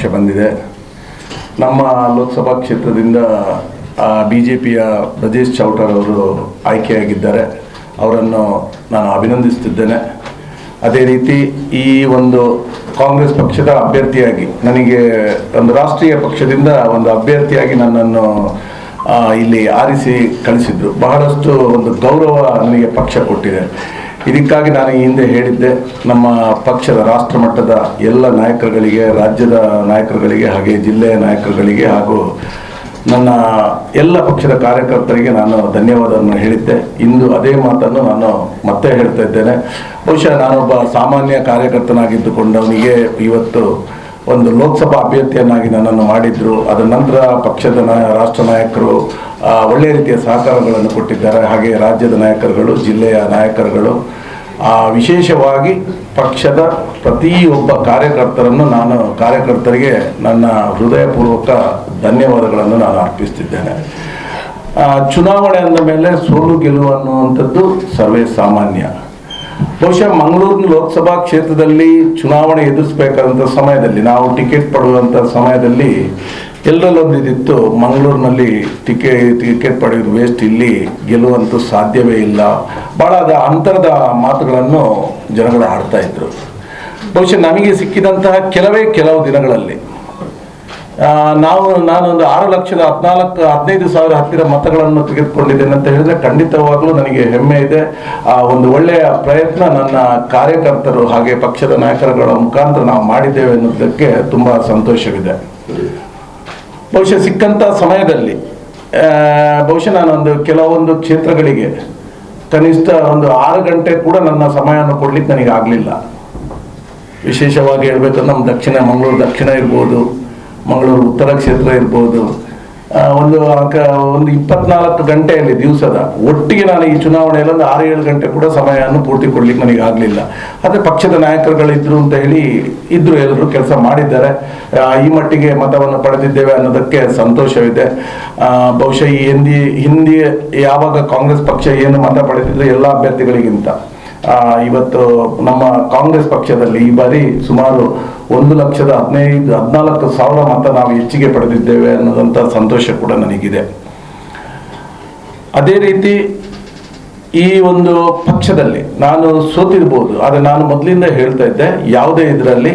ಫಲಿತಾಂಶ ಬಂದಿದೆ. ನಮ್ಮ ಲೋಕಸಭಾ ಕ್ಷೇತ್ರದಿಂದ ಬಿ ಜೆ ಪಿಯ ಬ್ರಜೇಶ್ ಚೌಟರ್ ಅವರು ಆಯ್ಕೆಯಾಗಿದ್ದಾರೆ. ಅವರನ್ನು ನಾನು ಅಭಿನಂದಿಸುತ್ತಿದ್ದೇನೆ. ಅದೇ ರೀತಿ ಈ ಒಂದು ಕಾಂಗ್ರೆಸ್ ಪಕ್ಷದ ಅಭ್ಯರ್ಥಿಯಾಗಿ, ನನಗೆ ಒಂದು ರಾಷ್ಟ್ರೀಯ ಪಕ್ಷದಿಂದ ಒಂದು ಅಭ್ಯರ್ಥಿಯಾಗಿ ನನ್ನನ್ನು ಇಲ್ಲಿ ಆರಿಸಿ ಕಳಿಸಿದ್ರು. ಬಹಳಷ್ಟು ಒಂದು ಗೌರವ ನನಗೆ ಪಕ್ಷ ಕೊಟ್ಟಿದೆ. ಇದಕ್ಕಾಗಿ ನಾನು ಈ ಹಿಂದೆ ಹೇಳಿದ್ದೆ, ನಮ್ಮ ಪಕ್ಷದ ರಾಷ್ಟ್ರ ಮಟ್ಟದ ಎಲ್ಲ ನಾಯಕರುಗಳಿಗೆ, ರಾಜ್ಯದ ನಾಯಕರುಗಳಿಗೆ ಹಾಗೆ ಜಿಲ್ಲೆಯ ನಾಯಕರುಗಳಿಗೆ ಹಾಗೂ ನನ್ನ ಎಲ್ಲ ಪಕ್ಷದ ಕಾರ್ಯಕರ್ತರಿಗೆ ನಾನು ಧನ್ಯವಾದವನ್ನು ಹೇಳಿದ್ದೆ. ಇಂದು ಅದೇ ಮಾತನ್ನು ನಾನು ಮತ್ತೆ ಹೇಳ್ತಾ ಇದ್ದೇನೆ. ಬಹುಶಃ ನಾನೊಬ್ಬ ಸಾಮಾನ್ಯ ಕಾರ್ಯಕರ್ತನಾಗಿದ್ದುಕೊಂಡವನಿಗೆ ಇವತ್ತು ಒಂದು ಲೋಕಸಭಾ ಅಭ್ಯರ್ಥಿಯನ್ನಾಗಿ ನನ್ನನ್ನು ಮಾಡಿದ್ರು. ಅದರ ನಂತರ ಪಕ್ಷದ ರಾಷ್ಟ್ರ ನಾಯಕರು ಒಳ್ಳೆಯ ರೀತಿಯ ಸಹಕಾರಗಳನ್ನು ಕೊಟ್ಟಿದ್ದಾರೆ. ಹಾಗೆ ರಾಜ್ಯದ ನಾಯಕರುಗಳು, ಜಿಲ್ಲೆಯ ನಾಯಕರುಗಳು ವಿಶೇಷವಾಗಿ ಪಕ್ಷದ ಪ್ರತಿಯೊಬ್ಬ ಕಾರ್ಯಕರ್ತರನ್ನು ನಾನು ಕಾರ್ಯಕರ್ತರಿಗೆ ನನ್ನ ಹೃದಯಪೂರ್ವಕ ಧನ್ಯವಾದಗಳನ್ನು ನಾನು ಅರ್ಪಿಸ್ತಿದ್ದೇನೆ. ಆ, ಚುನಾವಣೆ ಅಂದ ಮೇಲೆ ಸೋಲು ಗೆಲುವು ಅನ್ನುವಂಥದ್ದು ಸರ್ವೇ ಸಾಮಾನ್ಯ. ಬಹುಶಃ ಮಂಗಳೂರಿನ ಲೋಕಸಭಾ ಕ್ಷೇತ್ರದಲ್ಲಿ ಚುನಾವಣೆ ಎದುರಿಸಬೇಕಾದಂಥ ಸಮಯದಲ್ಲಿ, ನಾವು ಟಿಕೆಟ್ ಪಡೆಯುವಂಥ ಸಮಯದಲ್ಲಿ ಎಲ್ಲರಲ್ಲೊಂದಿದಿತ್ತು ಮಂಗಳೂರಿನಲ್ಲಿ ಟಿಕೆಟ್ ಟಿಕೆಟ್ ಪಡೆಯೋದು ವೇಸ್ಟ್. ಇಲ್ಲಿ ಗೆಲ್ಲುವಂತೂ ಸಾಧ್ಯವೇ ಇಲ್ಲ. ಭಾಳ ಅದ ಅಂತರದ ಮಾತುಗಳನ್ನು ಜನಗಳು ಆಡ್ತಾ ಇದ್ರು. ಬಹುಶಃ ನಮಗೆ ಸಿಕ್ಕಿದಂತಹ ಕೆಲವೇ ಕೆಲವು ದಿನಗಳಲ್ಲಿ ನಾವು, ನಾನೊಂದು ಆರು ಲಕ್ಷದ ಹದಿನಾಲ್ಕು, ಹದಿನೈದು ಸಾವಿರ ಹತ್ತಿರ ಮತಗಳನ್ನು ತೆಗೆದುಕೊಂಡಿದ್ದೇನೆ ಅಂತ ಹೇಳಿದ್ರೆ ಖಂಡಿತವಾಗ್ಲೂ ನನಗೆ ಹೆಮ್ಮೆ ಇದೆ. ಆ, ಒಂದು ಒಳ್ಳೆಯ ಪ್ರಯತ್ನ ನನ್ನ ಕಾರ್ಯಕರ್ತರು ಹಾಗೆ ಪಕ್ಷದ ನಾಯಕರುಗಳ ಮುಖಾಂತರ ನಾವು ಮಾಡಿದ್ದೇವೆ ಅನ್ನೋದಕ್ಕೆ ತುಂಬಾ ಸಂತೋಷವಿದೆ. ಬಹುಶಃ ಸಿಕ್ಕಂಥ ಸಮಯದಲ್ಲಿ ಬಹುಶಃ ನಾನೊಂದು ಕೆಲವೊಂದು ಕ್ಷೇತ್ರಗಳಿಗೆ ಕನಿಷ್ಠ ಒಂದು ಆರು ಗಂಟೆ ಕೂಡ ನನ್ನ ಸಮಯವನ್ನು ಕೊಡ್ಲಿಕ್ಕೆ ನನಗೆ ಆಗಲಿಲ್ಲ. ವಿಶೇಷವಾಗಿ ಹೇಳ್ಬೇಕಂದ್ರೆ ನಮ್ಮ ದಕ್ಷಿಣ, ಮಂಗಳೂರು ದಕ್ಷಿಣ ಇರ್ಬೋದು ಮಂಗಳೂರು ಉತ್ತರ ಕ್ಷೇತ್ರ ಇರ್ಬೋದು. ಒಂದು ಒಂದು ಇಪ್ಪತ್ನಾಲ್ಕು ಗಂಟೆಯಲ್ಲಿ ದಿವಸದ ಒಟ್ಟಿಗೆ ನಾನು ಈ ಚುನಾವಣೆಯಲ್ಲಿ ಒಂದು ಆರು ಏಳು ಗಂಟೆ ಕೂಡ ಸಮಯವನ್ನು ಪೂರ್ತಿ ಕೊಡ್ಲಿಕ್ಕೆ ನನಗೆ ಆಗಲಿಲ್ಲ. ಆದರೆ ಪಕ್ಷದ ನಾಯಕರುಗಳಿದ್ರು ಅಂತ ಹೇಳಿ ಇದ್ರು ಎಲ್ಲರೂ ಕೆಲಸ ಮಾಡಿದ್ದಾರೆ. ಈ ಮಟ್ಟಿಗೆ ಮತವನ್ನು ಪಡೆದಿದ್ದೇವೆ ಅನ್ನೋದಕ್ಕೆ ಸಂತೋಷವಿದೆ. ಬಹುಶಃ ಈ ಹಿಂದಿ ಹಿಂದಿ ಯಾವಾಗ ಕಾಂಗ್ರೆಸ್ ಪಕ್ಷ ಏನು ಮತ ಪಡೆದಿದ್ರು ಎಲ್ಲ ಅಭ್ಯರ್ಥಿಗಳಿಗಿಂತ. ಇವತ್ತು ನಮ್ಮ ಕಾಂಗ್ರೆಸ್ ಪಕ್ಷದಲ್ಲಿ ಈ ಬಾರಿ ಸುಮಾರು ಒಂದು ಲಕ್ಷದ ಹದಿನೈದು, ಹದಿನಾಲ್ಕು ಸಾವಿರ ಮತ ನಾವು ಹೆಚ್ಚಿಗೆ ಪಡೆದಿದ್ದೇವೆ ಅನ್ನೋದಂಥ ಸಂತೋಷ ಕೂಡ ನನಗಿದೆ. ಅದೇ ರೀತಿ ಈ ಒಂದು ಪಕ್ಷದಲ್ಲಿ ನಾನು ಸೋತಿರ್ಬೋದು, ಆದರೆ ನಾನು ಮೊದಲಿಂದ ಹೇಳ್ತಾ ಇದ್ದೆ, ಯಾವುದೇ ಇದರಲ್ಲಿ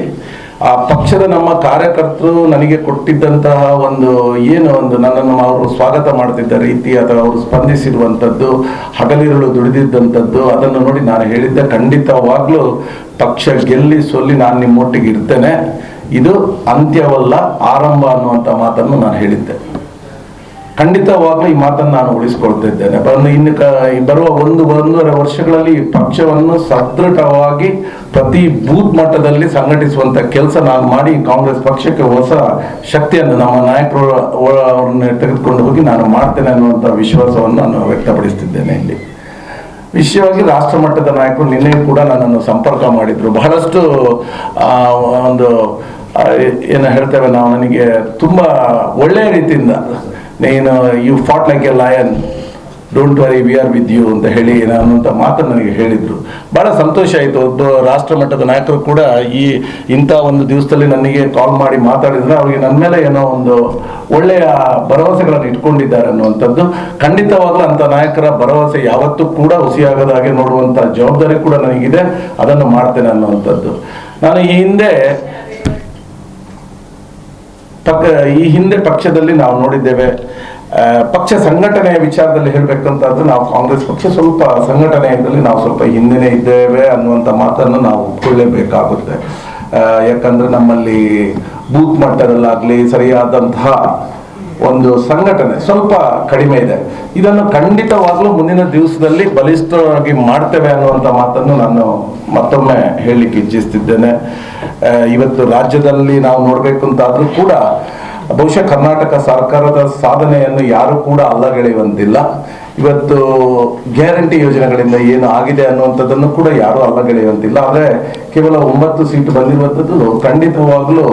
ಆ ಪಕ್ಷದ ನಮ್ಮ ಕಾರ್ಯಕರ್ತರು ನನಗೆ ಕೊಟ್ಟಿದ್ದಂತಹ ಒಂದು ಏನು ಒಂದು ನನ್ನನ್ನು ಅವರು ಸ್ವಾಗತ ಮಾಡ್ತಿದ್ದ ರೀತಿ ಅಥವಾ ಅವರು ಸ್ಪಂದಿಸಿರುವಂಥದ್ದು, ಹಗಲಿರುಳು ದುಡಿದಿದ್ದಂಥದ್ದು, ಅದನ್ನು ನೋಡಿ ನಾನು ಹೇಳಿದ್ದೆ. ಖಂಡಿತವಾಗ್ಲೂ ಪಕ್ಷ ಗೆಲ್ಲಿ ಸೊಲ್ಲಿ ನಾನು ನಿಮ್ಮೊಟ್ಟಿಗೆ ಇರ್ತೇನೆ. ಇದು ಅಂತ್ಯವಲ್ಲ, ಆರಂಭ ಅನ್ನುವಂಥ ಮಾತನ್ನು ನಾನು ಹೇಳಿದ್ದೆ. ಖಂಡಿತವಾಗ್ಲೂ ಈ ಮಾತನ್ನು ನಾನು ಉಳಿಸ್ಕೊಳ್ತಾ ಇದ್ದೇನೆ ಬಂದು ಇನ್ನು ಬರುವ ಒಂದು, ಒಂದೂವರೆ ವರ್ಷಗಳಲ್ಲಿ ಪಕ್ಷವನ್ನು ಸದೃಢವಾಗಿ ಪ್ರತಿ ಬೂತ್ ಮಟ್ಟದಲ್ಲಿ ಸಂಘಟಿಸುವಂತ ಕೆಲಸ ನಾನು ಮಾಡಿ ಕಾಂಗ್ರೆಸ್ ಪಕ್ಷಕ್ಕೆ ಹೊಸ ಶಕ್ತಿಯನ್ನು ನಮ್ಮ ನಾಯಕರು ಅವರನ್ನು ತೆಗೆದುಕೊಂಡು ಹೋಗಿ ನಾನು ಮಾಡ್ತೇನೆ ಅನ್ನುವಂಥ ವಿಶ್ವಾಸವನ್ನು ನಾನು ವ್ಯಕ್ತಪಡಿಸ್ತಿದ್ದೇನೆ ಇಲ್ಲಿ. ವಿಶೇಷವಾಗಿ ರಾಷ್ಟ್ರ ಮಟ್ಟದ ನಾಯಕರು ನಿನ್ನೆ ಕೂಡ ನನ್ನನ್ನು ಸಂಪರ್ಕ ಮಾಡಿದ್ರು. ಬಹಳಷ್ಟು ಒಂದು ಏನು ಹೇಳ್ತೇವೆ ನಾವು, ನನಗೆ ತುಂಬ ಒಳ್ಳೆಯ ರೀತಿಯಿಂದ ನೀನು you fought like a lion don't worry we are with you ಅಂತ ಹೇಳಿ ಅನ್ನುವಂಥ ಮಾತನ್ನು ನನಗೆ ಹೇಳಿದರು. ಭಾಳ ಸಂತೋಷ ಆಯಿತು. ಒಬ್ಬ ರಾಷ್ಟ್ರ ಮಟ್ಟದ ನಾಯಕರು ಕೂಡ ಈ ಇಂಥ ಒಂದು ದಿವಸದಲ್ಲಿ ನನಗೆ ಕಾಲ್ ಮಾಡಿ ಮಾತಾಡಿದರೆ. ಅವರಿಗೆ ನನ್ನ ಮೇಲೆ ಏನೋ ಒಂದು ಒಳ್ಳೆಯ ಭರವಸೆಗಳನ್ನು ಇಟ್ಕೊಂಡಿದ್ದಾರೆ ಅನ್ನುವಂಥದ್ದು. ಖಂಡಿತವಾಗಲೂ ಅಂಥ ನಾಯಕರ ಭರವಸೆ ಯಾವತ್ತೂ ಕೂಡ ಹುಸಿಯಾಗದ ಹಾಗೆ ನೋಡುವಂಥ ಜವಾಬ್ದಾರಿ ಕೂಡ ನನಗಿದೆ. ಅದನ್ನು ಮಾಡ್ತೇನೆ ಅನ್ನುವಂಥದ್ದು. ನಾನು ಈ ಹಿಂದೆ ಪಕ್ಕ ಈ ಹಿಂದೆ ಪಕ್ಷದಲ್ಲಿ ನಾವು ನೋಡಿದ್ದೇವೆ ಪಕ್ಷ ಸಂಘಟನೆಯ ವಿಚಾರದಲ್ಲಿ ಹೇಳ್ಬೇಕಂತಾದ್ರೆ ನಾವು ಕಾಂಗ್ರೆಸ್ ಪಕ್ಷ ಸ್ವಲ್ಪ ಸಂಘಟನೆಯಲ್ಲಿ ನಾವು ಸ್ವಲ್ಪ ಹಿಂದೆನೇ ಇದ್ದೇವೆ ಅನ್ನುವಂಥ ಮಾತನ್ನು ನಾವು ಒಪ್ಕೊಳ್ಳೇಬೇಕಾಗುತ್ತೆ ಆ, ಯಾಕಂದ್ರೆ ನಮ್ಮಲ್ಲಿ ಬೂತ್ ಮಟ್ಟದಲ್ಲಾಗ್ಲಿ ಸರಿಯಾದಂತಹ ಒಂದು ಸಂಘಟನೆ, ಸ್ವಲ್ಪ ಕಡಿಮೆ ಇದೆ. ಇದನ್ನು ಖಂಡಿತವಾಗ್ಲೂ ಮುಂದಿನ ದಿವಸದಲ್ಲಿ ಬಲಿಷ್ಠವಾಗಿ ಮಾಡ್ತೇವೆ ಅನ್ನುವಂಥ ಮಾತನ್ನು ನಾನು ಮತ್ತೊಮ್ಮೆ ಹೇಳಲಿಕ್ಕೆ ಇಚ್ಛಿಸ್ತಿದ್ದೇನೆ. ಇವತ್ತು ರಾಜ್ಯದಲ್ಲಿ ನಾವು ನೋಡಬೇಕು ಅಂತಾದರೂ ಕೂಡ ಬಹುಶಃ ಕರ್ನಾಟಕ ಸರ್ಕಾರದ ಸಾಧನೆಯನ್ನು ಯಾರು ಕೂಡ ಅಲ್ಲಗೆಳೆಯುವಂತಿಲ್ಲ. ಇವತ್ತು ಗ್ಯಾರಂಟಿ ಯೋಜನೆಗಳಿಂದ ಏನು ಆಗಿದೆ ಅನ್ನುವಂಥದ್ದನ್ನು ಕೂಡ ಯಾರು ಅಲ್ಲಗೆಳೆಯುವಂತಿಲ್ಲ. ಆದರೆ ಕೇವಲ ಒಂಬತ್ತು ಸೀಟ್ ಬಂದಿರುವಂಥದ್ದು ಖಂಡಿತವಾಗ್ಲೂ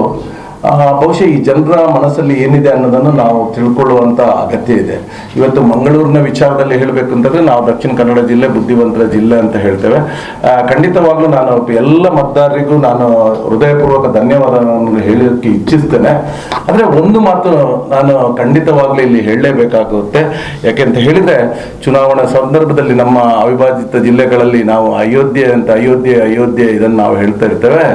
ಬಹುಶಃ ಈ ಜನರ ಮನಸ್ಸಲ್ಲಿ ಏನಿದೆ ಅನ್ನೋದನ್ನು ನಾವು ತಿಳ್ಕೊಳ್ಳುವಂತ ಅಗತ್ಯ ಇದೆ. ಇವತ್ತು ಮಂಗಳೂರಿನ ವಿಚಾರದಲ್ಲಿ ಹೇಳಬೇಕು ಅಂತಂದ್ರೆ ನಾವು ದಕ್ಷಿಣ ಕನ್ನಡ ಜಿಲ್ಲೆ, ಬುದ್ಧಿವಂತರ ಜಿಲ್ಲೆ ಅಂತ ಹೇಳ್ತೇವೆ. ಖಂಡಿತವಾಗ್ಲೂ ನಾನು ಎಲ್ಲ ಮತದಾರರಿಗೂ ನಾನು ಹೃದಯಪೂರ್ವಕ ಧನ್ಯವಾದವನ್ನು ಹೇಳೋಕ್ಕೆ ಇಚ್ಛಿಸ್ತೇನೆ. ಆದರೆ ಒಂದು ಮಾತು ನಾನು ಖಂಡಿತವಾಗ್ಲೂ ಇಲ್ಲಿ ಹೇಳಲೇಬೇಕಾಗುತ್ತೆ. ಯಾಕೆಂತ ಹೇಳಿದ್ರೆ, ಚುನಾವಣಾ ಸಂದರ್ಭದಲ್ಲಿ ನಮ್ಮ ಅವಿಭಾಜಿತ ಜಿಲ್ಲೆಗಳಲ್ಲಿ ನಾವು ಅಯೋಧ್ಯೆ ಅಂತ ಅಯೋಧ್ಯೆ ಅಯೋಧ್ಯೆ ಇದನ್ನು ನಾವು ಹೇಳ್ತಾ ಇರ್ತೇವೆ.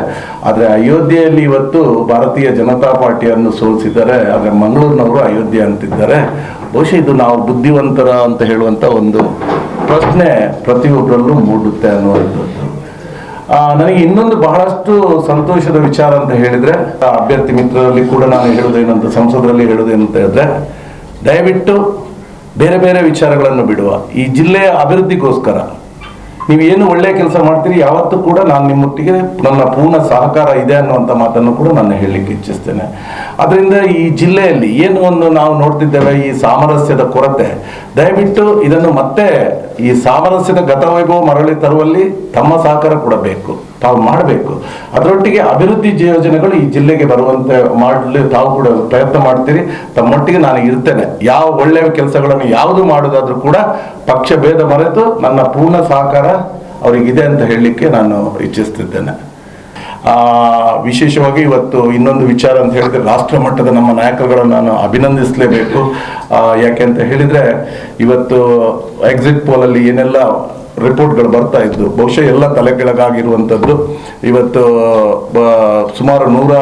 ಆದರೆ ಅಯೋಧ್ಯೆಯಲ್ಲಿ ಇವತ್ತು ಭಾರತೀಯ ಜನತಾ ಪಾರ್ಟಿಯನ್ನು ಸೋಲಿಸಿದ್ದಾರೆ, ಆದರೆ ಮಂಗಳೂರಿನವರು ಅಯೋಧ್ಯೆ ಅಂತಿದ್ದಾರೆ. ಬಹುಶಃ ಇದು ನಾವು ಬುದ್ಧಿವಂತರ ಅಂತ ಹೇಳುವಂತ ಒಂದು ಪ್ರಶ್ನೆ ಪ್ರತಿಯೊಬ್ಬರಲ್ಲೂ ಮೂಡುತ್ತೆ ಅನ್ನುವಂಥದ್ದು. ನನಗೆ ಇನ್ನೊಂದು ಬಹಳಷ್ಟು ಸಂತೋಷದ ವಿಚಾರ ಅಂತ ಹೇಳಿದ್ರೆ ಅಭ್ಯರ್ಥಿ ಮಿತ್ರರಲ್ಲಿ ಕೂಡ ನಾನು ಹೇಳುವುದೇನಂತ ಸಂಸದರಲ್ಲಿ ಹೇಳುವುದೇನಂತ ಹೇಳಿದ್ರೆ, ದಯವಿಟ್ಟು ಬೇರೆ ಬೇರೆ ವಿಚಾರಗಳನ್ನು ಬಿಡುವ. ಈ ಜಿಲ್ಲೆಯ ಅಭಿವೃದ್ಧಿಗೋಸ್ಕರ ನೀವು ಏನು ಒಳ್ಳೆಯ ಕೆಲಸ ಮಾಡ್ತೀರಿ, ಯಾವತ್ತೂ ಕೂಡ ನಾನು ನಿಮ್ಮೊಟ್ಟಿಗೆ ನನ್ನ ಪೂರ್ಣ ಸಹಕಾರ ಇದೆ ಅನ್ನುವಂಥ ಮಾತನ್ನು ಕೂಡ ನಾನು ಹೇಳಲಿಕ್ಕೆ ಇಚ್ಛಿಸ್ತೇನೆ. ಅದರಿಂದ ಈ ಜಿಲ್ಲೆಯಲ್ಲಿ ಏನು ಒಂದು ನಾವು ನೋಡ್ತಿದ್ದೇವೆ, ಈ ಸಾಮರಸ್ಯದ ಕೊರತೆ. ದಯವಿಟ್ಟು ಇದನ್ನು ಮತ್ತೆ ಈ ಸಾಮರಸ್ಯದ ಗತವೈಭವ ಮರಳಿ ತರುವಲ್ಲಿ ತಮ್ಮ ಸಹಕಾರ ಕೂಡ ಬೇಕು. ತಾವು ಮಾಡಬೇಕು. ಅದರೊಟ್ಟಿಗೆ ಅಭಿವೃದ್ಧಿ ಯೋಜನೆಗಳು ಈ ಜಿಲ್ಲೆಗೆ ಬರುವಂತೆ ಮಾಡಲಿ ತಾವು ಕೂಡ ಪ್ರಯತ್ನ ಮಾಡ್ತೀರಿ. ತಮ್ಮೊಟ್ಟಿಗೆ ನಾನು ಇರ್ತೇನೆ. ಯಾವ ಒಳ್ಳೆಯ ಕೆಲಸಗಳನ್ನು ಯಾವುದು ಮಾಡೋದಾದ್ರೂ ಕೂಡ ಪಕ್ಷ ಭೇದ ಮರೆತು ನನ್ನ ಪೂರ್ಣ ಸಹಕಾರ ಅವರಿಗಿದೆ ಅಂತ ಹೇಳಲಿಕ್ಕೆ ನಾನು ಇಚ್ಛಿಸ್ತಿದ್ದೇನೆ ವಿಶೇಷವಾಗಿ ಇವತ್ತು ಇನ್ನೊಂದು ವಿಚಾರ ಅಂತ ಹೇಳಿದ್ರೆ ರಾಷ್ಟ್ರ ಮಟ್ಟದ ನಮ್ಮ ನಾಯಕರುಗಳನ್ನು ನಾನು ಅಭಿನಂದಿಸಲೇಬೇಕು. ಯಾಕೆ ಅಂತ ಹೇಳಿದ್ರೆ ಇವತ್ತು ಎಕ್ಸಿಟ್ ಪೋಲಲ್ಲಿ ಏನೆಲ್ಲ ರಿಪೋರ್ಟ್ಗಳು ಬರ್ತಾ ಇದ್ದು ಬಹುಶಃ ಎಲ್ಲ ತಲೆಕೆಳಗಾಗಿರುವಂಥದ್ದು ಇವತ್ತು ಸುಮಾರು ನೂರ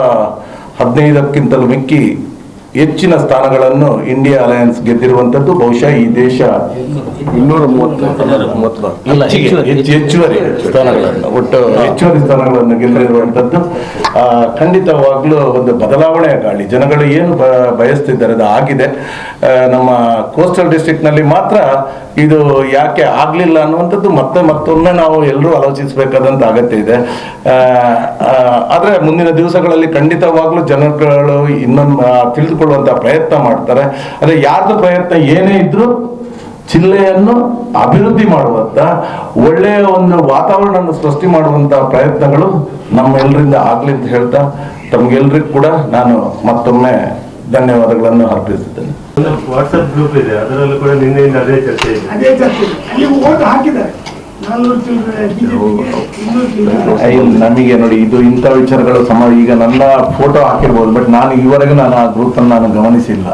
ಹದಿನೈದಕ್ಕಿಂತಲೂ ಮಿಕ್ಕಿ ಹೆಚ್ಚಿನ ಸ್ಥಾನಗಳನ್ನು ಇಂಡಿಯಾ ಅಲಯನ್ಸ್ ಗೆದ್ದಿರುವಂಥದ್ದು ಬಹುಶಃ ಈ ದೇಶ ಇನ್ನೂರ ಹೆಚ್ಚುವರಿ. ಹೆಚ್ಚು- ಹೆಚ್ಚುವರಿ. ಸ್ಥಾನಗಳನ್ನು. ಒಟ್ಟು ಹೆಚ್ಚುವರಿ ಸ್ಥಾನಗಳನ್ನು ಗೆದ್ದಿರುವಂಥದ್ದು. ಆ, ಖಂಡಿತವಾಗ್ಲೂ ಒಂದು ಬದಲಾವಣೆಯ ಗಾಳಿ. ಜನಗಳು ಏನು ಬ- ಬಯಸ್ತಿದ್ದಾರೆ ಅದು ಆಗಿದೆ. ಆ, ನಮ್ಮ ಕೋಸ್ಟಲ್ ಡಿಸ್ಟ್ರಿಕ್ಟ್ನಲ್ಲಿ ಮಾತ್ರ ಇದು ಯಾಕೆ ಆಗಲಿಲ್ಲ ಅನ್ನುವಂಥದ್ದು ಮತ್ತೆ ಮತ್ತೊಮ್ಮೆ ನಾವು ಎಲ್ಲರೂ ಆಲೋಚಿಸಬೇಕಾದಂಥ ಅಗತ್ಯ ಇದೆ. ಆದರೆ ಮುಂದಿನ ದಿವಸಗಳಲ್ಲಿ ಖಂಡಿತವಾಗ್ಲೂ ಜನಗಳು ಇನ್ನೊಂದು ತಿಳಿದುಕೊಳ್ಳುವಂಥ ಪ್ರಯತ್ನ ಮಾಡ್ತಾರೆ. ಅದೇ ಯಾರ್ದು ಪ್ರಯತ್ನ ಏನೇ ಇದ್ದರೂ ಜಿಲ್ಲೆಯನ್ನು ಅಭಿವೃದ್ಧಿ ಮಾಡುವಂತ ಒಳ್ಳೆಯ ಒಂದು ವಾತಾವರಣವನ್ನು ಸೃಷ್ಟಿ ಮಾಡುವಂತ ಪ್ರಯತ್ನಗಳು ನಮ್ಮೆಲ್ಲರಿಂದ ಆಗ್ಲಿ ಅಂತ ಹೇಳ್ತಾ, ತಮ್ಗೆಲ್ರಿಗೂ ಕೂಡ ನಾನು ಮತ್ತೊಮ್ಮೆ ಧನ್ಯವಾದಗಳನ್ನು ಅರ್ಪಿಸುತ್ತೇನೆ. ವಾಟ್ಸ್ಆಪ್ ಗ್ರೂಪ್ ಇದೆ ಅದರಲ್ಲೂ ಕೂಡ ನಿನ್ನೆಯಿಂದ ಅದೇ ಚರ್ಚೆ ಇದೆ. ಅದೇ ಚರ್ಚೆ ಅಲ್ಲಿ ಓಟ್ ಹಾಕಿದ್ದಾರೆ. ನಮಗೆ ನೋಡಿ ಇದು ಇಂಥ ವಿಚಾರಗಳು ಸಮ ಈಗ ನನ್ನ ಫೋಟೋ ಹಾಕಿರ್ಬೋದು ಬಟ್ ನಾನು ಈವರೆಗೂ ನಾನು ಆ ಗ್ರೂಪ್ ಅನ್ನು ನಾನು ಗಮನಿಸಿಲ್ಲ.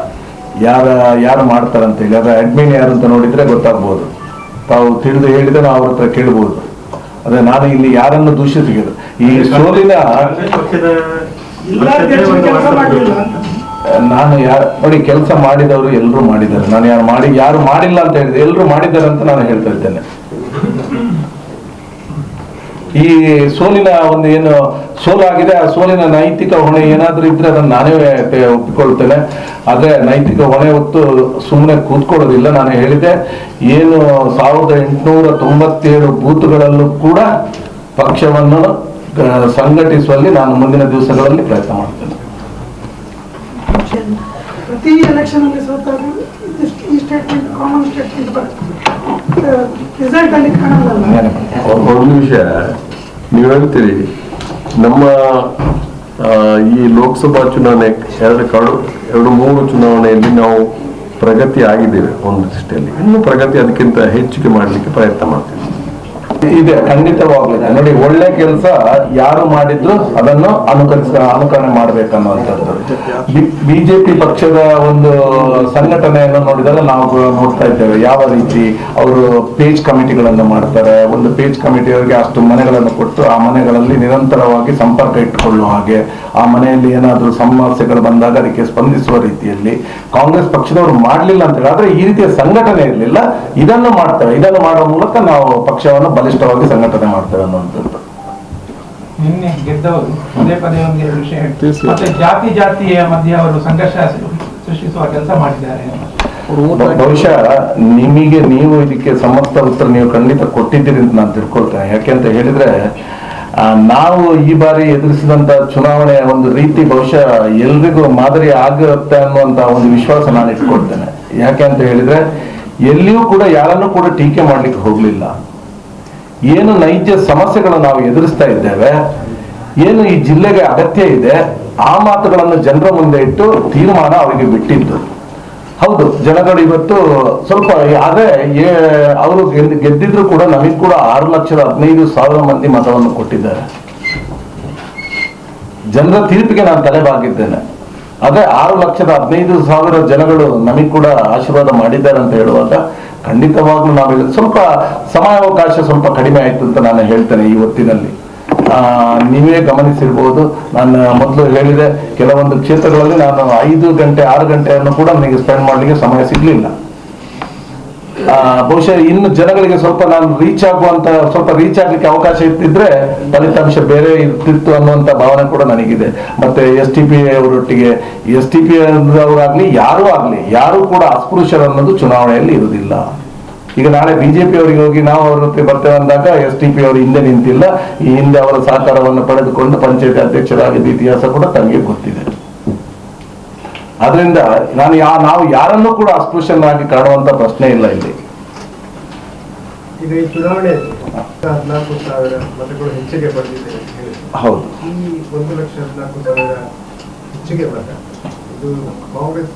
ಯಾರ ಯಾರು ಮಾಡ್ತಾರಂತ ಹೇಳಿ ಅದರ ಅಡ್ಮಿನ್ ಯಾರು ಅಂತ ನೋಡಿದ್ರೆ ಗೊತ್ತಾಗ್ಬೋದು. ತಾವು ತಿಳಿದು ಹೇಳಿದ್ರೆ ನಾವು ಅವ್ರ ಹತ್ರ ಕೇಳ್ಬೋದು. ಅದೇ ನಾನು ಇಲ್ಲಿ ಯಾರನ್ನು ದೂಷಿಸಿದ್ರು ಈ ಸೋಲಿನ ನಾನು ಯಾರು ನೋಡಿ, ಕೆಲಸ ಮಾಡಿದವರು ಎಲ್ಲರೂ ಮಾಡಿದ್ದಾರೆ. ನಾನು ಯಾರು ಮಾಡಿ ಯಾರು ಮಾಡಿಲ್ಲ ಅಂತ ಹೇಳಿದೆ ಎಲ್ಲರೂ ಮಾಡಿದ್ದಾರೆ ಅಂತ ನಾನು ಹೇಳ್ತಾ ಇದ್ದೇನೆ. ಈ ಸೋಲಿನ ಒಂದು ಏನು ಸೋಲಾಗಿದೆ, ಆ ಸೋಲಿನ ನೈತಿಕ ಹೊಣೆ ಏನಾದರೂ ಇದ್ರೆ ಅದನ್ನು ನಾನೇ ಒಪ್ಪಿಕೊಳ್ತೇನೆ. ಆದರೆ ನೈತಿಕ ಹೊಣೆ ಹೊತ್ತು ಸುಮ್ಮನೆ ಕೂತ್ಕೊಳ್ಳೋದಿಲ್ಲ. ನಾನು ಹೇಳಿದೆ, ಏನು ಸಾವಿರದ ಎಂಟುನೂರ ತೊಂಬತ್ತೇಳು ಬೂತ್ಗಳಲ್ಲೂ ಕೂಡ ಪಕ್ಷವನ್ನು ಸಂಘಟಿಸುವಲ್ಲಿ ನಾನು ಮುಂದಿನ ದಿವಸಗಳಲ್ಲಿ ಪ್ರಯತ್ನ ಮಾಡ್ತೇನೆ. ಪ್ರತಿ ಎಲೆಕ್ಷನ್ ಅಲ್ಲಿ ಸೋತಾಗ ಈ ಸ್ಟೇಟ್ಮೆಂಟ್ ಕಾಮನ್ ಸ್ಟೇಟ್ಮೆಂಟ್ ಬರುತ್ತೆ. ರಿಸಲ್ಟ್ ಅಲ್ಲಿ ಕಾಣಲ್ಲ. ಒಂದು ವಿಷಯ. ನೀವು ಹೇಳ್ತೀರಿ, ನಮ್ಮ ಈ ಲೋಕಸಭಾ ಚುನಾವಣೆ ಎರಡು ಕಡು ಎರಡು ಮೂರು ಚುನಾವಣೆಯಲ್ಲಿ ನಾವು ಪ್ರಗತಿ ಆಗಿದ್ದೇವೆ ಒಂದು ದೃಷ್ಟಿಯಲ್ಲಿ. ಇನ್ನು ಪ್ರಗತಿ ಅದಕ್ಕಿಂತ ಹೆಚ್ಚಿಗೆ ಮಾಡಲಿಕ್ಕೆ ಪ್ರಯತ್ನ ಮಾಡ್ತೀವಿ. ಇದೆ, ಖಂಡಿತವಾಗ್ಲಿದೆ. ನೋಡಿ, ಒಳ್ಳೆ ಕೆಲಸ ಯಾರು ಮಾಡಿದ್ರು ಅದನ್ನು ಅನುಕರಿಸ ಅನುಕರಣೆ ಮಾಡ್ಬೇಕನ್ನುವಂಥದ್ದು. ಬಿಜೆಪಿ ಪಕ್ಷದ ಒಂದು ಸಂಘಟನೆಯನ್ನು ನೋಡಿದಾಗ ನಾವು ನೋಡ್ತಾ ಇದ್ದೇವೆ. ಯಾವ ರೀತಿ ಅವರು ಪೇಜ್ ಕಮಿಟಿಗಳನ್ನು ಮಾಡ್ತಾರೆ. ಒಂದು ಪೇಜ್ ಕಮಿಟಿಯವರಿಗೆ ಅಷ್ಟು ಮನೆಗಳನ್ನು ಕೊಟ್ಟು ಆ ಮನೆಗಳಲ್ಲಿ ನಿರಂತರವಾಗಿ ಸಂಪರ್ಕ ಇಟ್ಟುಕೊಳ್ಳುವ ಹಾಗೆ, ಆ ಮನೆಯಲ್ಲಿ ಏನಾದರೂ ಸಮಸ್ಯೆಗಳು ಬಂದಾಗ ಅದಕ್ಕೆ ಸ್ಪಂದಿಸುವ ರೀತಿಯಲ್ಲಿ ಕಾಂಗ್ರೆಸ್ ಪಕ್ಷದವರು ಮಾಡಲಿಲ್ಲ ಅಂತ ಹೇಳಿದ್ರೆ ಈ ರೀತಿಯ ಸಂಘಟನೆ ಇರಲಿಲ್ಲ. ಇದನ್ನು ಮಾಡ್ತಾರೆ. ಇದನ್ನು ಮಾಡುವ ಮೂಲಕ ನಾವು ಪಕ್ಷವನ್ನು ಬಲಿಷ್ಠವಾಗಿ ಸಂಘಟನೆ ಮಾಡ್ತೇವೆ ಅನ್ನುವಂಥದ್ದು. ನಿನ್ನೆ ಗೆದ್ದವರು ಪದೇ ಪದೇ ಒಂದೆರಡು ವಿಷಯ ತಿಳಿಸಿ. ಮತ್ತೆ ಜಾತಿ ಜಾತಿಯ ಮಧ್ಯೆ ಅವರು ಸಂಘರ್ಷ ಸೃಷ್ಟಿಸುವ ಕೆಲಸ ಮಾಡಿದ್ದಾರೆ. ಬಹುಶಃ ನಿಮಗೆ ನೀವು ಇದಕ್ಕೆ ಸಮರ್ಥ ಉತ್ತರ ನೀವು ಖಂಡಿತ ಕೊಟ್ಟಿದ್ದೀರಿ ಅಂತ ನಾನು ತಿಳ್ಕೊಳ್ತೇನೆ. ಯಾಕೆಂತ ಹೇಳಿದ್ರೆ ಆ, ನಾವು ಈ ಬಾರಿ ಎದುರಿಸಿದಂತ ಚುನಾವಣೆಯ ಒಂದು ರೀತಿ ಬಹುಶಃ ಎಲ್ರಿಗೂ ಮಾದರಿ ಆಗುತ್ತೆ ಅನ್ನುವಂತ ಒಂದು ವಿಶ್ವಾಸ ನಾನು ಇಟ್ಕೊಳ್ತೇನೆ. ಯಾಕೆ ಅಂತ ಹೇಳಿದ್ರೆ ಎಲ್ಲಿಯೂ ಕೂಡ ಯಾರನ್ನು ಕೂಡ ಟೀಕೆ ಮಾಡ್ಲಿಕ್ಕೆ ಹೋಗ್ಲಿಲ್ಲ. ಏನು ನೈಜ ಸಮಸ್ಯೆಗಳನ್ನು ನಾವು ಎದುರಿಸ್ತಾ ಇದ್ದೇವೆ, ಏನು ಈ ಜಿಲ್ಲೆಗೆ ಅಗತ್ಯ ಇದೆ, ಆ ಮಾತುಗಳನ್ನು ಜನರ ಮುಂದೆ ಇಟ್ಟು ತೀರ್ಮಾನ ಅವರಿಗೆ ಬಿಟ್ಟಿದ್ದು. ಹೌದು, ಜನಗಳು ಇವತ್ತು ಸ್ವಲ್ಪ ಆದರೆ ಅವರು ಗೆದ್ದ- ಗೆದ್ದಿದ್ರು ಕೂಡ ನಮಗೆ ಕೂಡ ಆರು ಲಕ್ಷದ ಹದಿನೈದು ಸಾವಿರ ಮಂದಿ ಮತವನ್ನು ಕೊಟ್ಟಿದ್ದಾರೆ. ಜನರ ತೀರ್ಪಿಗೆ ನಾನು ತಲೆಬಾಗಿದ್ದೇನೆ. ಅದೇ ಆರು ಲಕ್ಷದ ಹದಿನೈದು ಸಾವಿರ ಜನಗಳು ನಮಗೆ ಕೂಡ ಆಶೀರ್ವಾದ ಮಾಡಿದ್ದಾರೆ ಅಂತ ಹೇಳುವಾಗ ಖಂಡಿತವಾಗ್ಲೂ ನಾವೆಲ್ಲ ಸ್ವಲ್ಪ ಸಮಯಾವಕಾಶ ಸ್ವಲ್ಪ ಕಡಿಮೆ ಆಯ್ತು ಅಂತ ನಾನು ಹೇಳ್ತೇನೆ ಈ ಹೊತ್ತಿನಲ್ಲಿ. ಆ, ನೀವೇ ಗಮನಿಸಿರ್ಬೋದು. ನಾನು ಮೊದಲು ಹೇಳಿದೆ ಕೆಲವೊಂದು ಕ್ಷೇತ್ರಗಳಲ್ಲಿ ನಾನು ಐದು ಗಂಟೆ ಆರು ಗಂಟೆಯನ್ನು ಕೂಡ ನನಗೆ ಸ್ಪೆಂಡ್ ಮಾಡಲಿಕ್ಕೆ ಸಮಯ ಸಿಗ್ಲಿಲ್ಲ. ಬಹುಶಃ ಇನ್ನು ಜನಗಳಿಗೆ ಸ್ವಲ್ಪ ನಾನು ರೀಚ್ ಆಗುವಂತ, ಸ್ವಲ್ಪ ರೀಚ್ ಆಗ್ಲಿಕ್ಕೆ ಅವಕಾಶ ಇರ್ತಿದ್ರೆ ಫಲಿತಾಂಶ ಬೇರೆ ಇರ್ತಿತ್ತು ಅನ್ನುವಂತ ಭಾವನೆ ಕೂಡ ನನಗಿದೆ. ಮತ್ತೆ ಎಸ್ ಟಿ ಪಿ ಅವರೊಟ್ಟಿಗೆ ಎಸ್ ಟಿ ಪಿ ಅವರಾಗ್ಲಿ, ಯಾರೂ ಆಗ್ಲಿ, ಯಾರು ಕೂಡ ಅಸ್ಪೃಶ್ಯರು ಅನ್ನೋದು ಚುನಾವಣೆಯಲ್ಲಿ ಇರುವುದಿಲ್ಲ. ಈಗ ನಾಳೆ ಬಿಜೆಪಿ ಅವರಿಗೆ ಹೋಗಿ ನಾವು ಅವ್ರ ಜೊತೆ ಬರ್ತೇವೆ ಅಂದಾಗ ಎಸ್ ಟಿ ಪಿ ಅವರು ಹಿಂದೆ ನಿಂತಿಲ್ಲ. ಈ ಹಿಂದೆ ಅವರ ಸಹಕಾರವನ್ನು ಪಡೆದುಕೊಂಡು ಪಂಚಾಯತ್ ಅಧ್ಯಕ್ಷರಾಗಿದ್ದ ಇತಿಹಾಸ ಕೂಡ ತಮಗೆ ಗೊತ್ತಿದೆ. ಆದ್ರಿಂದ ನಾನು ಯಾ ನಾವು ಯಾರನ್ನು ಕೂಡ ಅಸ್ಪೃಶ್ಯನಾಗಿ ಕಾಣುವಂತ ಪ್ರಶ್ನೆ ಇಲ್ಲ ಇಲ್ಲಿ. ಈಗ ಈ ಚುನಾವಣೆ ಹದಿನಾಲ್ಕು ಸಾವಿರ ಮತಗಳು ಹೆಚ್ಚಿಗೆ ಬಂದಿದೆ ಹೌದು. ಈ ಒಂದು ಲಕ್ಷ ಹದಿನಾಲ್ಕು ಸಾವಿರ ಹೆಚ್ಚಿಗೆ ಮತ ಇದು ಕಾಂಗ್ರೆಸ್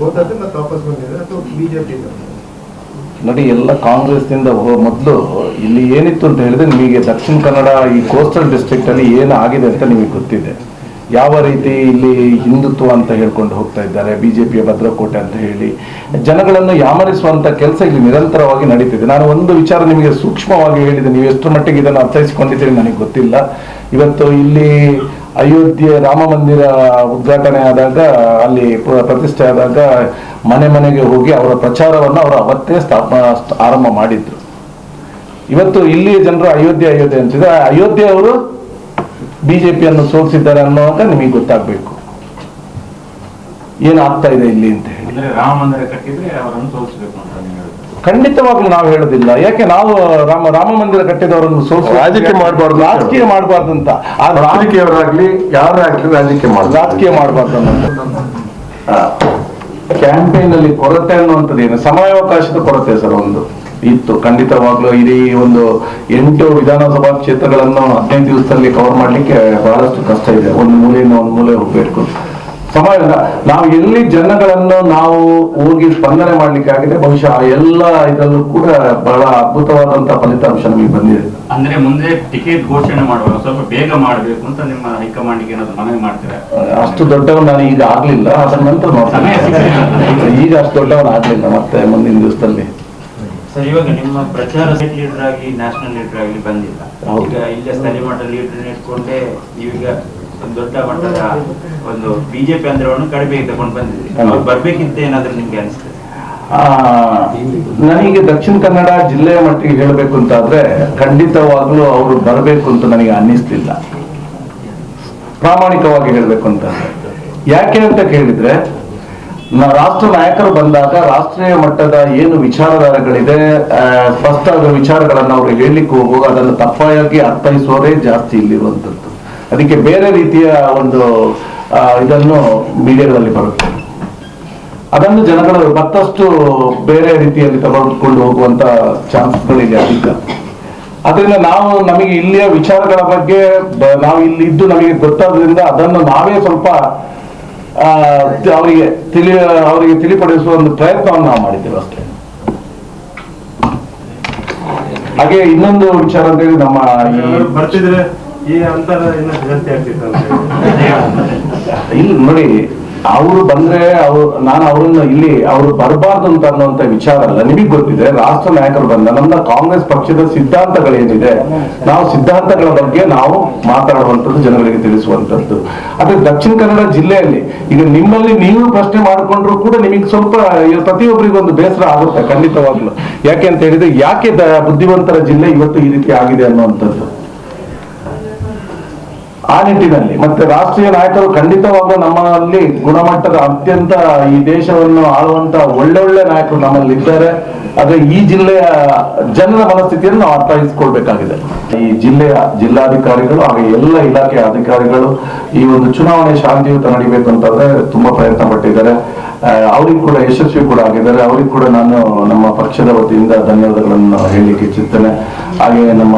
ಹೋದದ್ದು ಮತ್ತೆ ವಾಪಸ್ ಬಂದಿದೆ ಅಥವಾ ಬಿಜೆಪಿ ನೋಡಿ ಎಲ್ಲ ಕಾಂಗ್ರೆಸ್ ದಿಂದ ಮೊದಲು ಇಲ್ಲಿ ಏನಿತ್ತು ಅಂತ ಹೇಳಿದ್ರೆ ನಿಮಗೆ ದಕ್ಷಿಣ ಕನ್ನಡ ಈ ಕೋಸ್ಟಲ್ ಡಿಸ್ಟ್ರಿಕ್ಟ್ ಅಲ್ಲಿ ಏನು ಆಗಿದೆ ಅಂತ ನಿಮಗೆ ಗೊತ್ತಿದೆ. ಯಾವ ರೀತಿ ಇಲ್ಲಿ ಹಿಂದುತ್ವ ಅಂತ ಹೇಳ್ಕೊಂಡು ಹೋಗ್ತಾ ಇದ್ದಾರೆ, ಬಿಜೆಪಿಯ ಭದ್ರಕೋಟೆ ಅಂತ ಹೇಳಿ. ಜನಗಳನ್ನು ಯಾಮರಿಸುವಂತ ಕೆಲಸ ಇಲ್ಲಿ ನಿರಂತರವಾಗಿ ನಡೀತಿದೆ. ನಾನು ಒಂದು ವಿಚಾರ ನಿಮಗೆ ಸೂಕ್ಷ್ಮವಾಗಿ ಹೇಳಿದೆ. ನೀವು ಎಷ್ಟು ಮಟ್ಟಿಗೆ ಇದನ್ನು ಅರ್ಥೈಸಿಕೊಂಡಿದ್ದೀರಿ ನನಗೆ ಗೊತ್ತಿಲ್ಲ. ಇವತ್ತು ಇಲ್ಲಿ ಅಯೋಧ್ಯೆ ರಾಮ ಮಂದಿರ ಉದ್ಘಾಟನೆ ಆದಾಗ, ಅಲ್ಲಿ ಪ್ರ- ಪ್ರತಿಷ್ಠೆ ಆದಾಗ ಮನೆ ಮನೆಗೆ ಹೋಗಿ ಅವರ ಪ್ರಚಾರವನ್ನು ಅವರು ಅವತ್ತೇ ಸ್ಥಾಪ, ಆರಂಭ ಮಾಡಿದ್ರು. ಇವತ್ತು ಇಲ್ಲಿಯ ಜನರು ಅಯೋಧ್ಯೆ ಅಯೋಧ್ಯೆ ಅಂತಿದ್ರೆ ಅಯೋಧ್ಯೆ ಅವರು ಬಿಜೆಪಿಯನ್ನು ಸೋಲಿಸಿದ್ದಾರೆ ಅನ್ನೋವಾಗ ನಿಮಗೆ ಗೊತ್ತಾಗ್ಬೇಕು. ಏನಾಗ್ತಾ ಇದೆ ಇಲ್ಲಿ ಅಂತ ಹೇಳಿ. ಅಂದ್ರೆ ರಾಮ ಮಂದಿರ ಕಟ್ಟಿದ್ರೆ ಅವರನ್ನು ಸೋಲಿಸಬೇಕು ಅಂತ ನೀವು ಹೇಳುದು ಖಂಡಿತವಾಗ್ಲೂ ನಾವು ಹೇಳೋದಿಲ್ಲ. ಯಾಕೆ ನಾವು ರಾಮ ರಾಮ ಮಂದಿರ ಕಟ್ಟಿದವರನ್ನು ಸೋಲಿಸ ರಾಜಕೀಯ ಮಾಡಬಾರ್ದು ರಾಜಕೀಯ ಮಾಡಬಾರ್ದು ಅಂತ ಆ ರಾಜಕೀಯವರಾಗ್ಲಿ ಯಾರಾಗ್ಲಿ ಆಗ್ಲಿ ರಾಜಕೀಯ ಮಾಡ ರಾಜಕೀಯ ಮಾಡಬಾರ್ದು ಕ್ಯಾಂಪೇನ್ ಅಲ್ಲಿ ಕೊರತೆ ಅನ್ನುವಂಥದ್ದು ಏನು ಸಮಯಾವಕಾಶದ ಕೊರತೆ ಸರ್ ಒಂದು. ಇತ್ತು. ಖಂಡಿತವಾಗ್ಲೂ ಇಡೀ ಒಂದು ಎಂಟು ವಿಧಾನಸಭಾ ಕ್ಷೇತ್ರಗಳನ್ನು ಹದಿನೈದು ದಿವಸದಲ್ಲಿ ಕವರ್ ಮಾಡ್ಲಿಕ್ಕೆ ಬಹಳಷ್ಟು ಕಷ್ಟ ಇದೆ. ಒಂದು ಮೂಲೆಯಿಂದ ಒಂದು ಮೂಲೆ ಹೋಗ್ಬೇಕು. ಸಮಯ ಇಲ್ಲ. ನಾವು ಎಲ್ಲಿ ಜನಗಳನ್ನು ನಾವು ಹೋಗಿ ಸ್ಪಂದನೆ ಮಾಡ್ಲಿಕ್ಕೆ ಆಗಿದೆ ಬಹುಶಃ ಆ ಎಲ್ಲ ಇದರಲ್ಲೂ ಕೂಡ ಬಹಳ ಅದ್ಭುತವಾದಂತ ಫಲಿತಾಂಶ ನಮಗೆ ಬಂದಿದೆ. ಅಂದ್ರೆ ಮುಂದೆ ಟಿಕೆಟ್ ಘೋಷಣೆ ಮಾಡುವಾಗ ಸ್ವಲ್ಪ ಬೇಗ ಮಾಡಬೇಕು ಅಂತ ನಿಮ್ಮ ಹೈಕಮಾಂಡ್ಗೆ ಏನಾದ್ರು ಮನವಿ ಮಾಡ್ತೀರಾ? ಅಷ್ಟು ದೊಡ್ಡವನ್ ನಾನು ಈಗ ಆಗ್ಲಿಲ್ಲ ಅದರ ನಂತರ ಈಗ ಅಷ್ಟು ದೊಡ್ಡವನ್ ಆಗ್ಲಿಲ್ಲ ಮತ್ತೆ ಮುಂದಿನ ದಿವಸದಲ್ಲಿ. ಸರ್ ಇವಾಗ ನಿಮ್ಮ ಪ್ರಚಾರ ಸ್ಟೇಟ್ ಲೀಡರ್ ಆಗಿ ನ್ಯಾಷನಲ್ ಲೀಡರ್ ಆಗಿ ಬಂದಿಲ್ಲ. ಈಗ ಇಲ್ಲೇ ಸ್ಥಳೀಯ ಮಟ್ಟ ಲೀಡರ್ ಇಟ್ಕೊಂಡೇ ಈಗ ಒಂದು ದೊಡ್ಡ ಮಟ್ಟದ ಒಂದು ಬಿಜೆಪಿ ಅಂದ್ರವನ್ನು ಕಡಿಮೆ ತಗೊಂಡು ಬಂದಿದ್ರಿ. ಅವ್ರು ಬರ್ಬೇಕಿಂತ ಏನಾದ್ರೂ ನಿಮ್ಗೆ ಅನಿಸ್ತದೆ ಆ, ನನಗೆ ದಕ್ಷಿಣ ಕನ್ನಡ ಜಿಲ್ಲೆಯ ಮಟ್ಟಿಗೆ ಹೇಳಬೇಕು ಅಂತಾದ್ರೆ ಖಂಡಿತವಾಗ್ಲೂ ಅವರು ಬರಬೇಕು ಅಂತ ನನಗೆ ಅನ್ನಿಸ್ತಿಲ್ಲ. ಪ್ರಾಮಾಣಿಕವಾಗಿ ಹೇಳಬೇಕು ಅಂತ ಯಾಕೆ ಅಂತ ಕೇಳಿದ್ರೆ ರಾಷ್ಟ್ರ ನಾಯಕರು ಬಂದಾಗ ರಾಷ್ಟ್ರೀಯ ಮಟ್ಟದ ಏನು ವಿಚಾರಧಾರೆಗಳಿದೆ ಸ್ಪಷ್ಟ ಆದ ವಿಚಾರಗಳನ್ನು ಅವರು ಹೇಳಲಿಕ್ಕೆ ಹೋಗುವಾಗ ಅದನ್ನು ತಪ್ಪಾಗಿ ಅರ್ಥೈಸುವವರೇ ಜಾಸ್ತಿ ಇಲ್ಲಿರುವಂಥದ್ದು. ಅದಕ್ಕೆ ಬೇರೆ ರೀತಿಯ ಒಂದು ಇದನ್ನು ಮೀಡಿಯಾಗಳಲ್ಲಿ ಬರುತ್ತೆ. ಅದನ್ನು ಜನಗಳು ಮತ್ತಷ್ಟು ಬೇರೆ ರೀತಿಯಲ್ಲಿ ತಗೊಂಡುಕೊಂಡು ಹೋಗುವಂತ ಚಾನ್ಸ್ಗಳಿದೆ ಅಧಿಕ. ಅದರಿಂದ ನಾವು ನಮಗೆ ಇಲ್ಲಿಯ ವಿಚಾರಗಳ ಬಗ್ಗೆ ನಾವು ಇಲ್ಲಿ ಇದ್ದು ನಮಗೆ ಗೊತ್ತಾದ್ರಿಂದ ಅದನ್ನು ನಾವೇ ಸ್ವಲ್ಪ ಅವರಿಗೆ ತಿಳಿ ಅವರಿಗೆ ತಿಳಿಪಡಿಸುವ ಒಂದು ಪ್ರಯತ್ನವನ್ನು ನಾವು ಮಾಡಿದ್ದೇವೆ ಅಷ್ಟೇ ಹಾಗೆ ಇನ್ನೊಂದು ವಿಚಾರ ಅಂತ ಹೇಳಿ ನಮ್ಮ ಬರ್ತಿದ್ರೆ ಈ ಅಂತರ ಇನ್ನೂ ಜಾಸ್ತಿ ಆಗ್ತಿತ್ತು. ಇಲ್ಲಿ ನೋಡಿ ಅವರು ಬಂದ್ರೆ ಅವ್ರು ನಾನು ಅವ್ರನ್ನ ಇಲ್ಲಿ ಅವರು ಬರಬಾರ್ದು ಅಂತ ಅನ್ನುವಂತ ವಿಚಾರ ಅಲ್ಲ. ನಿಮಗೆ ಗೊತ್ತಿದೆ, ರಾಷ್ಟ್ರ ನಾಯಕರು ಬಂದ ನಮ್ಮ ಕಾಂಗ್ರೆಸ್ ಪಕ್ಷದ ಸಿದ್ಧಾಂತಗಳೇನಿದೆ? ನಾವು ಸಿದ್ಧಾಂತಗಳ ಬಗ್ಗೆ ನಾವು ಮಾತಾಡುವಂಥದ್ದು ಜನಗಳಿಗೆ ತಿಳಿಸುವಂತದ್ದು ಅದೇ ದಕ್ಷಿಣ ಕನ್ನಡ ಜಿಲ್ಲೆಯಲ್ಲಿ ಈಗ ನಿಮ್ಮಲ್ಲಿ ನೀವು ಪ್ರಶ್ನೆ ಮಾಡಿಕೊಂಡ್ರು ಕೂಡ ನಿಮಗೆ ಸ್ವಲ್ಪ ಪ್ರತಿಯೊಬ್ಬರಿಗೂ ಒಂದು ಬೇಸರ ಆಗುತ್ತೆ ಖಂಡಿತವಾಗ್ಲು. ಯಾಕೆ ಅಂತ ಹೇಳಿದ್ರೆ ಯಾಕೆ ಬುದ್ಧಿವಂತರ ಜಿಲ್ಲೆ ಇವತ್ತು ಈ ರೀತಿ ಆಗಿದೆ ಅನ್ನುವಂಥದ್ದು. ಆ ನಿಟ್ಟಿನಲ್ಲಿ. ಮತ್ತೆ ರಾಷ್ಟ್ರೀಯ ನಾಯಕರು ಖಂಡಿತವಾಗೂ ನಮ್ಮಲ್ಲಿ ಗುಣಮಟ್ಟದ ಅತ್ಯಂತ ಈ ದೇಶವನ್ನು ಆಳುವಂತ ಒಳ್ಳೊಳ್ಳೆ ನಾಯಕರು ನಮ್ಮಲ್ಲಿ ಇದ್ದಾರೆ. ಆದ್ರೆ ಈ ಜಿಲ್ಲೆಯ ಜನರ ಮನಸ್ಥಿತಿಯನ್ನು ನಾವು ಅರ್ಥೈಸಿಕೊಳ್ಬೇಕಾಗಿದೆ. ಈ ಜಿಲ್ಲೆಯ ಜಿಲ್ಲಾಧಿಕಾರಿಗಳು, ಹಾಗೆ ಎಲ್ಲ ಇಲಾಖೆಯ ಅಧಿಕಾರಿಗಳು ಈ ಒಂದು ಚುನಾವಣೆ ಶಾಂತಿಯುತ ನಡಿಬೇಕು ಅಂತಂದ್ರೆ ತುಂಬಾ ಪ್ರಯತ್ನ ಪಟ್ಟಿದ್ದಾರೆ. ಅವ್ರಿಗೆ ಕೂಡ ಯಶಸ್ವಿ ಕೂಡ ಆಗಿದ್ದಾರೆ. ಅವ್ರಿಗೆ ಕೂಡ ನಾನು ನಮ್ಮ ಪಕ್ಷದ ವತಿಯಿಂದ ಧನ್ಯವಾದಗಳನ್ನು ಹೇಳಲಿಕ್ಕೆ ಇಚ್ಛಿಸ್ತೇನೆ. ಹಾಗೆ ನಮ್ಮ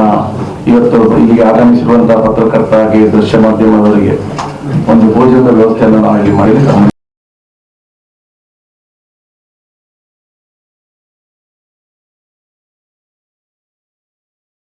ಇವತ್ತು ಇಲ್ಲಿಗೆ ಆಗಮಿಸಿರುವಂತಹ ಪತ್ರಕರ್ತ ಹಾಗೆ ದೃಶ್ಯ ಮಾಧ್ಯಮದವರಿಗೆ ಒಂದು ಭೋಜನದ ವ್ಯವಸ್ಥೆಯನ್ನು ನಾವು ಇಲ್ಲಿ ಮಾಡಿದ್ದೇವೆ